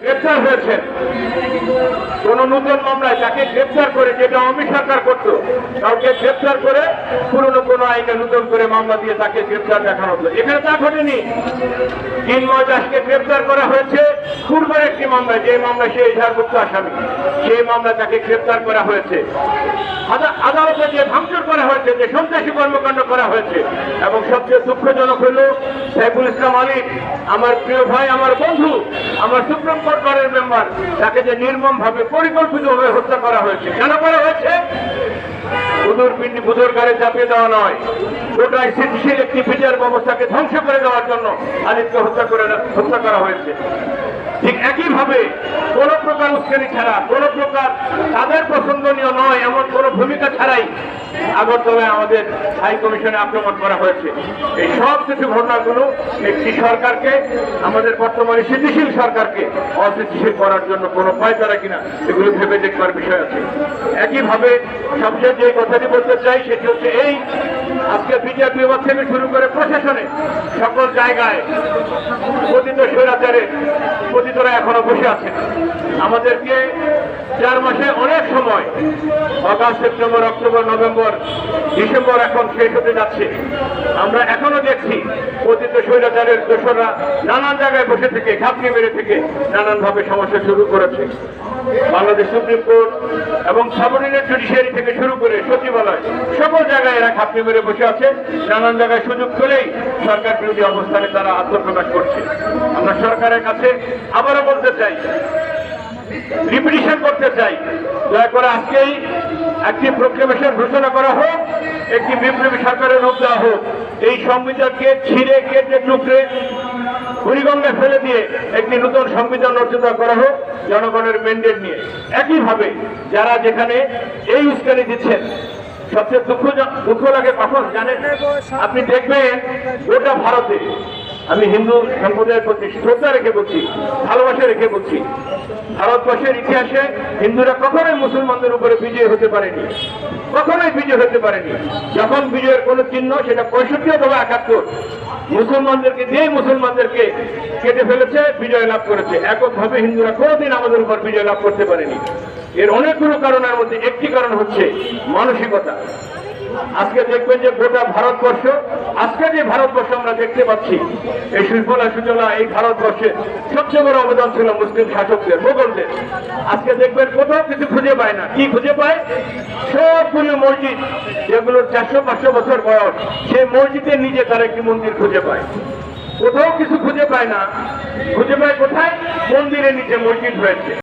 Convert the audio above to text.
গ্রেপ্তার হয়েছেন কোন নতুন মামলায় তাকে গ্রেপ্তার করে যেটা অমি সরকার করত, কাউকে গ্রেপ্তার করে পুরনো কোনো আইনে নতুন করে মামলা দিয়ে তাকে গ্রেপ্তার দেখানো হতো এখানে তা ঘটেনি। চিন্ময় দাসকে গ্রেপ্তার করা হয়েছে। পূর্বের একটি মামলায় যে মামলায় সে এজাহারভুক্ত আসামি সেই মামলা তাকে গ্রেপ্তার করা হয়েছে। আদা- আদালতে যে ভাঙচুর করা হয়েছে, যে সন্ত্রাসী কর্মকাণ্ড করা হয়েছে। এবং সবচেয়ে দুঃখজনক হল, সাইফুল ইসলাম আলী আমার প্রিয় ভাই, আমার বন্ধু, আমার সুপ্রিম কোর্ট বারের মেম্বার, তাকে যে নির্মম ভাবে পরিকল্পিতভাবে হত্যা করা হয়েছে। কেন করা হয়েছে? বুধুর পিন্ডি বুধুর গাড়ি চাপিয়ে দেওয়া নয়। গোটায় স্থিতিশীল একটি বিচার ব্যবস্থাকে ধ্বংস করে দেওয়ার জন্য আলিফকে হত্যা করে হত্যা করা হয়েছে। ঠিক একইভাবে উস্কানি ছাড়া, কোন প্রকার তাদের পছন্দনীয় নয়, এমন কোন ভূমিকা ছাড়াই আগরতলায় আমাদের হাই কমিশনে আক্রমণ করা হয়েছে। এই সব কিছু ঘটনাগুলো একটি সরকারকে, আমাদের বর্তমানে স্থিতিশীল সরকারকে অস্থিতিশীল করার জন্য কোনো উপায় তারা কিনা, এগুলো ভেবে দেখবার বিষয় আছে। একইভাবে সবচেয়ে যে কথাটি বলতে চাই, সেটি হচ্ছে এই আজকে বিচার বিভাগ থেকে শুরু করে প্রশাসনে সকল জায়গায় পতিত স্বৈরাচারে পতিতরা এখনও বসে আছেন। আমাদেরকে চার মাসে অনেক সময় August September, October, November, December এখন শেষ হতে যাচ্ছে। আমরা এখনও দেখছি পতিত স্বৈরাচারের দোষরা নানান জায়গায় বসে থেকে ঘাপনি মেরে থেকে নানানভাবে সমস্যা শুরু করেছে। বাংলাদেশ সুপ্রিম কোর্ট এবং সাবঅর্ডিনেট জুডিশিয়ারি থেকে শুরু করে সচিবালয় সকল জায়গায় এরা খাপনি মেরে বসে আছে? নানান জায়গায় সুযোগ পেলেই সরকার বিরোধী অবস্থানে তারা আত্মপ্রকাশ করছে। আমরা সরকারের কাছে আবারও বলতে চাই রিপিটিশন করতে চাই। দয়া করে আজকেই একটি প্রক্লেমেশন ঘোষণা করা হোক, একটি বিপ্লবী সরকারের রূপ দেওয়া হোক। এই সংবিধানকে ছিঁড়ে কেটে টুকরে বুড়িগঙ্গায় ফেলে দিয়ে একটি নতুন সংবিধান রচনা করা হোক, জনগণের ম্যান্ডেট নিয়ে। একইভাবে যারা যেখানে এই উস্কানি দিচ্ছেন সবচেয়ে দুঃখ দুঃখ লাগে কখন জানেন? আপনি দেখবেন গোটা ভারতে, আমি হিন্দু সম্প্রদায়ের প্রতি শ্রদ্ধা রেখে বলছি, ভালোবাসা রেখে বলছি, ভারতবর্ষের ইতিহাসে হিন্দুরা কখনোই মুসলমানদের উপরে বিজয় হতে পারেনি, কখনোই বিজয় হতে পারেনি। যখন বিজয়ের কোনো চিহ্ন, সেটা পঁয়ষট্টি অথবা একাত্তর, মুসলমানদেরকে দিয়ে মুসলমানদেরকে কেটে ফেলেছে, বিজয় লাভ করেছে। এককভাবে হিন্দুরা কোনোদিন আমাদের উপর বিজয় লাভ করতে পারেনি। এর অনেকগুলো কারণের মধ্যে একটি কারণ হচ্ছে মানসিকতা। আজকে দেখবেন যে গোটা ভারতবর্ষ, আজকে যে ভারতবর্ষ আমরা দেখতে পাচ্ছি, এই সুফলা সুজলা, এই ভারতবর্ষে সবচেয়ে বড় অবদান ছিল মুসলিম শাসকদের, মোগলদের। আজকে দেখবেন কোথাও কিছু খুঁজে পায় না। কি খুঁজে পায়? সবগুলো মসজিদ, যেগুলোর চারশো পাঁচশো বছর বয়স, সেই মসজিদের নিজে তারা একটি মন্দির খুঁজে পায়। কোথাও কিছু খুঁজে পায় না। খুঁজে পায় কোথায়? মন্দিরের নিচে মসজিদ হয়েছে